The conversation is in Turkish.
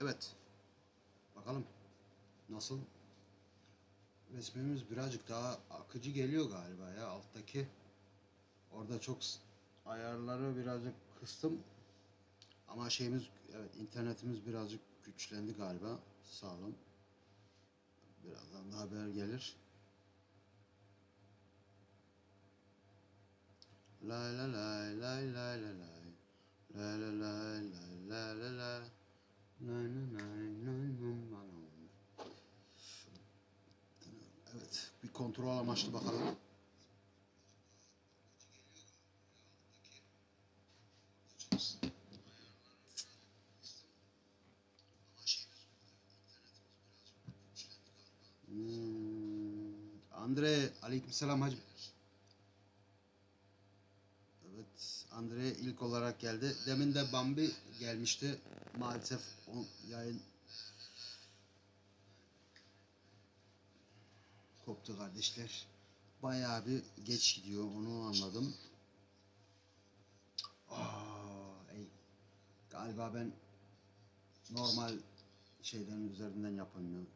Evet. Bakalım. Nasıl? Resmimiz birazcık daha akıcı geliyor galiba ya alttaki. Orada çok ayarları birazcık kıstım. Ama şeyimiz evet internetimiz birazcık güçlendi galiba. Sağlam. Birazdan da haber gelir. Lay la lay lay lay la lay. Lay la lay lay lay la lay. Lay la lay lay lay la lay. Evet, bir kontrol amaçlı bakalım. Hmm, Andre, aleykümselam hacım. Evet, Andre ilk olarak geldi. Demin de Bambi gelmişti. Maalesef o yayın koptu kardeşler. Bayağı bir geç gidiyor onu anladım. Aa, ey. Galiba ben normal şeylerin üzerinden yapamıyorum.